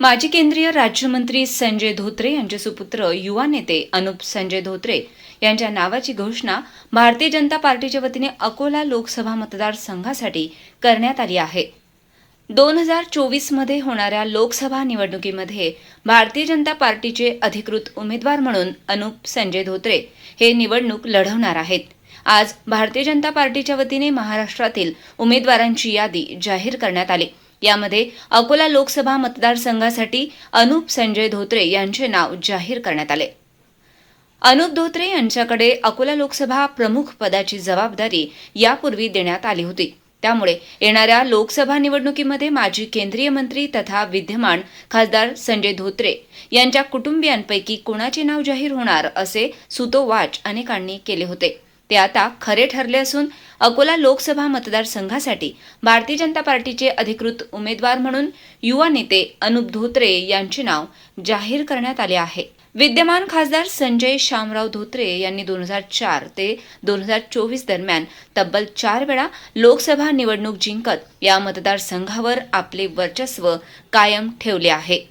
माजी केंद्रीय राज्यमंत्री संजय धोत्रे यांचे सुपुत्र युवा नेते अनुप संजय धोत्रे यांच्या नावाची घोषणा भारतीय जनता पार्टीच्या वतीने अकोला लोकसभा मतदारसंघासाठी करण्यात आली आहे. दोन हजार चोवीसमध्ये होणाऱ्या लोकसभा निवडणुकीमध्ये भारतीय जनता पार्टीचे अधिकृत उमेदवार म्हणून अनुप संजय धोत्रे हे निवडणूक लढवणार आहेत. आज भारतीय जनता पार्टीच्या वतीने महाराष्ट्रातील उमेदवारांची यादी जाहीर करण्यात आली. यामध्ये अकोला लोकसभा मतदारसंघासाठी अनुप संजय धोत्रे यांचे नाव जाहीर करण्यात आले. अनुप धोत्रे यांच्याकडे अकोला लोकसभा प्रमुख पदाची जबाबदारी यापूर्वी देण्यात आली होती. त्यामुळे येणाऱ्या लोकसभा निवडणुकीमध्ये माजी केंद्रीय मंत्री तथा विद्यमान खासदार संजय धोत्रे यांच्या कुटुंबियांपैकी कोणाचे नाव जाहीर होणार असे सुतोवाच अनेकांनी केले होते. ते आता खरे ठरले असून अकोला लोकसभा मतदारसंघासाठी भारतीय जनता पार्टीचे अधिकृत उमेदवार म्हणून युवा नेते अनुप धोत्रे यांचे नाव जाहीर करण्यात आले आहे. विद्यमान खासदार संजय शामराव धोत्रे यांनी दोन हजार चार ते दोन हजार चोवीस दरम्यान तब्बल चार वेळा लोकसभा निवडणूक जिंकत या मतदारसंघावर आपले वर्चस्व कायम ठेवले आहे.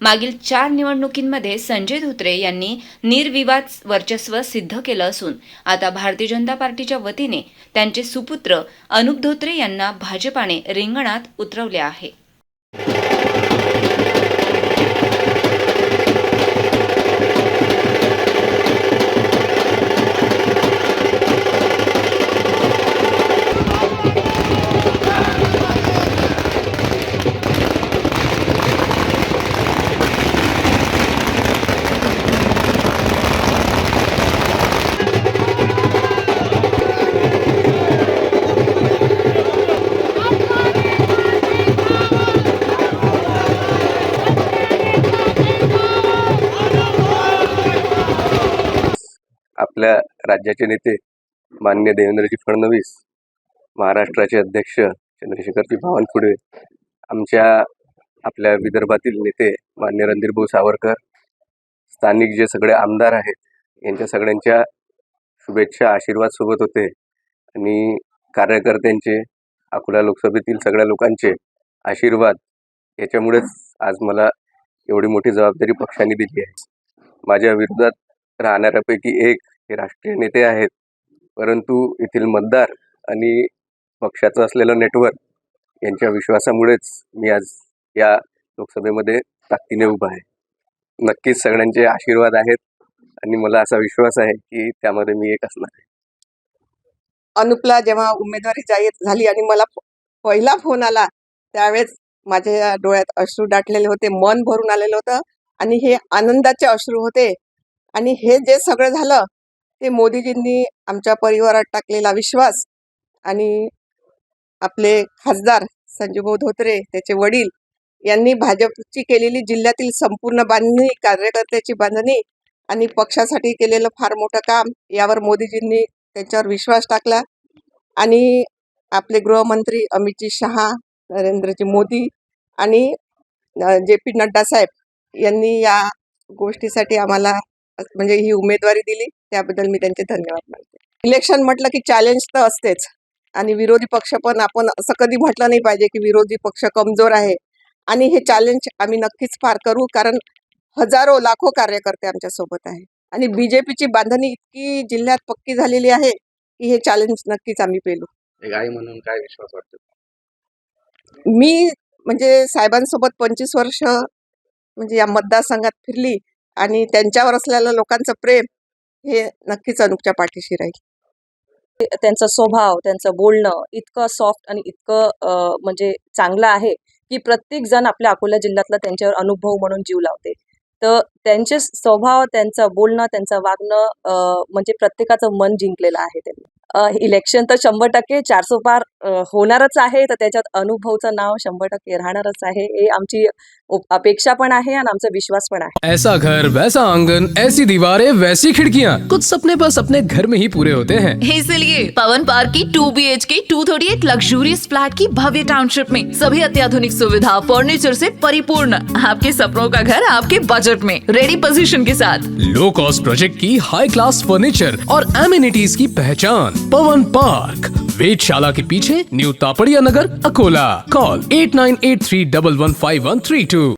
मागील चार निवडणुकींमध्ये संजय धोत्रे यांनी निर्विवाद वर्चस्व सिद्ध केलं असून आता भारतीय जनता पार्टीच्या वतीने त्यांचे सुपुत्र अनुप धोत्रे यांना भाजपाने रिंगणात उतरवले आहे. आपल्या राज्याचे नेते मान्य देवेंद्रजी फडणवीस महाराष्ट्राचे अध्यक्ष चंद्रशेखरजी बावनकुळे आमच्या आपल्या विदर्भातील नेते मान्य रणधीरभाऊ सावरकर स्थानिक जे सगळे आमदार आहेत यांच्या सगळ्यांच्या शुभेच्छा आशीर्वाद सोबत होते. आणि कार्यकर्त्यांचे अकोला लोकसभेतील सगळ्या लोकांचे आशीर्वाद याच्यामुळेच आज मला एवढी मोठी जबाबदारी पक्षाने दिली आहे. माझ्या विरोधात राहणाऱ्यापैकी एक हे राष्ट्रीय नेते आहेत. परंतु येथील मतदार आणि पक्षाचं असलेलं नेटवर्क यांच्या विश्वासामुळेच मी आज या लोकसभेमध्ये ताकदीने उभा आहे. नक्कीच सगळ्यांचे आशीर्वाद आहेत आणि मला असा विश्वास आहे की त्यामध्ये मी एक असणार आहे. अनुपला जेव्हा उमेदवारी जाहीर झाली आणि मला पहिला फोन आला त्यावेळेस माझ्या डोळ्यात अश्रू दाटलेले होते मन भरून आलेलं होतं आणि हे आनंदाचे अश्रू होते. आणि हे जे सगळं झालं ते मोदीजींनी आमच्या परिवारात टाकलेला विश्वास आणि आपले खासदार संजूभाऊ धोत्रे त्याचे वडील यांनी भाजपची केलेली जिल्ह्यातील संपूर्ण बांधणी कार्यकर्त्याची बांधणी आणि पक्षासाठी केलेलं फार मोठं काम यावर मोदीजींनी त्यांच्यावर विश्वास टाकला आणि आपले गृहमंत्री अमितजी शहा नरेंद्रजी मोदी आणि जे पी नड्डा साहेब यांनी या गोष्टीसाठी आम्हाला म्हणजे ही उमेदवारी दिली. त्याबद्दल मी त्यांचे धन्यवाद मानते. इलेक्शन म्हटलं की चॅलेंज तर असतेच. आणि विरोधी पक्ष पण आपण असं कधी म्हटलं नाही पाहिजे की विरोधी पक्ष कमजोर आहे. आणि हे चॅलेंज आम्ही नक्कीच पार करू कारण हजारो लाखो कार्यकर्ते आमच्यासोबत आहे. आणि बीजेपीची बांधणी इतकी जिल्ह्यात पक्की झालेली आहे की हे चॅलेंज नक्कीच आम्ही पेलू. आई म्हणून काय विश्वास वाटतो? मी म्हणजे साहेबांसोबत पंचवीस वर्ष म्हणजे या मतदारसंघात फिरली आणि त्यांच्यावर असलेलं लोकांचं प्रेम हे नक्कीच अनुपच्या पाठीशी राहील. त्यांचा स्वभाव त्यांचं बोलणं इतकं सॉफ्ट आणि इतकं अं, म्हणजे चांगलं आहे की प्रत्येक जण आपल्या अकोला जिल्ह्यातला त्यांच्यावर अनुभव म्हणून जीव लावते. तर त्यांचे स्वभाव त्यांचं बोलणं त्यांचं वागणं म्हणजे प्रत्येकाचं मन जिंकलेलं आहे त्यांनी. इलेक्शन तर शंभर टक्के चारसो पार होणारच आहे. तर त्याच्यात अनुभवचं नाव शंभर टक्के राहणारच आहे. हे आमची अपेक्षा पण आहे आणि आमचा विश्वास पण आहे. ऐसा घर वैसा आँगन ऐसी दीवारें वैसी खिड़कियाँ. कुछ सपने बस अपने घर में ही पूरे होते हैं। इसलिए पवन पार्क की two B H K two thirty eight luxurious flat की भव्य टाउनशिप में सभी अत्याधुनिक सुविधा फर्नीचर से परिपूर्ण आपके सपनों का घर आपके बजट में रेडी पोजीशन के साथ। लो कॉस्ट प्रोजेक्ट की हाई क्लास फर्नीचर और एमिनिटीज की पहचान। पवन पार्क वेदशाला के पीछे new Tapadia Nagar Akola. Call eight nine eight three double one five one three two